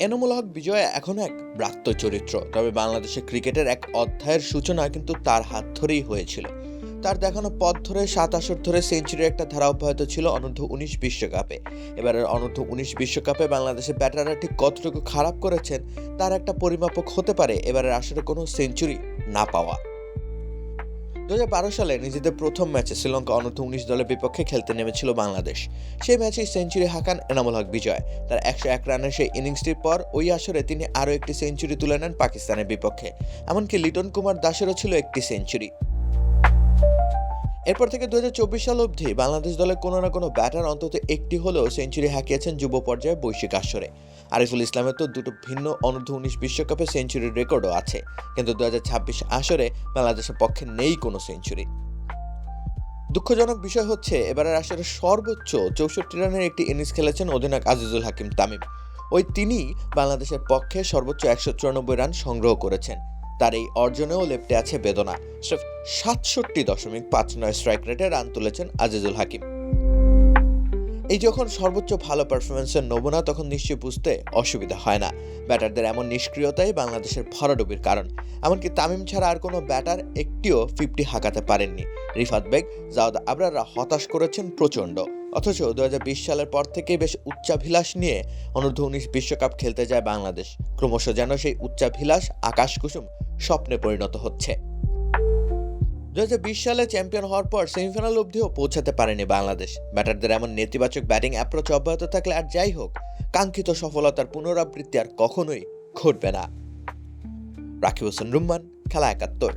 এনামুল হক বিজয় এখন এক ব্রাত্য চরিত্র, তবে বাংলাদেশের ক্রিকেটের এক অধ্যায়ের সূচনা কিন্তু তার হাত ধরেই হয়েছিল। তার দেখানো পথ ধরে সাত আসর ধরে সেঞ্চুরির একটা ধারা অব্যাহত ছিল অনূর্ধ্ব উনিশ বিশ্বকাপে। এবারের অনূর্ধ্ব উনিশ বিশ্বকাপে বাংলাদেশের ব্যাটাররা ঠিক কতটুকু খারাপ করেছেন, তার একটা পরিমাপক হতে পারে এবারের আসরে কোনো সেঞ্চুরি না পাওয়া। দু হাজার বারো সালে নিজেদের প্রথম ম্যাচে শ্রীলঙ্কা অনূর্ধ্ব উনিশ দলের বিপক্ষে খেলতে নেমেছিল বাংলাদেশ। সেই ম্যাচেই সেঞ্চুরি হাঁকান এনামুল হক বিজয়। তার একশো এক রানের সেই ইনিংসটির পর ওই আসরে তিনি আরও একটি সেঞ্চুরি তুলে নেন পাকিস্তানের বিপক্ষে। এমনকি লিটন কুমার দাসেরও ছিল একটি সেঞ্চুরি। এরপর থেকে দু হাজার চব্বিশ সাল অবধি বাংলাদেশ দলের কোনো না কোনো ব্যাটার অন্তত একটি হলেও সেঞ্চুরি হাঁকিয়েছেন যুব পর্যায়ে বৈশ্বিক আসরে। আরিফুল ইসলামের তো দুটো ভিন্ন অনূর্ধ্ব উনিশ বিশ্বকাপে সেঞ্চুরির রেকর্ডও আছে, কিন্তু দুহাজার ছাব্বিশ আসরে বাংলাদেশের পক্ষে নেই কোনো সেঞ্চুরি। দুঃখজনক বিষয় হচ্ছে, এবারের আসরে সর্বোচ্চ চৌষট্টি রানের একটি ইনিংস খেলেছেন অধিনায়ক আজিজুল হাকিম তামিম। ওই তিনি বাংলাদেশের পক্ষে সর্বোচ্চ একশো চুরানব্বই রান সংগ্রহ করেছেন। তার এই অর্জনেও লেপটে আছে বেদনা। সাতষট্টি দশমিক পাঁচ নয় স্ট্রাইক রেটে রান তুলেছেন আজিজুল হাকিম। এই যখন সর্বোচ্চ ভালো পারফরমেন্সের নমুনা, তখন নিশ্চয়ই বুঝতে অসুবিধা হয় না। ব্যাটারদের এমন নিষ্ক্রিয়তাই বাংলাদেশের ভরাডুবির কারণ। এমনকি তামিম ছাড়া আর কোনো ব্যাটার একটিও ফিফটি হাঁকাতে পারেননি। রিফাত বেগ, জাওদ আবরাররা হতাশ করেছেন প্রচণ্ড। অথচ দু হাজার বিশ সালের পর থেকেই বেশ উচ্চাভিলাষ নিয়ে অনূর্ধ্ব উনিশ বিশ্বকাপ খেলতে যায় বাংলাদেশ। ক্রমশ যেন সেই উচ্চাভিলাষ আকাশ কুসুম স্বপ্নে পরিণত হচ্ছে। দু হাজার বিশ সালে চ্যাম্পিয়ন হওয়ার পর সেমিফাইনাল অবধিও পৌঁছাতে পারেনি বাংলাদেশ। ব্যাটারদের এমন নেতিবাচক ব্যাটিং অ্যাপ্রোচ অব্যাহত থাকলে আর যাই হোক, কাঙ্ক্ষিত সফলতার পুনরাবৃত্তি আর কখনোই ঘটবে না। রাকিব হোসেন রুম্মান, খেলা একাত্তর।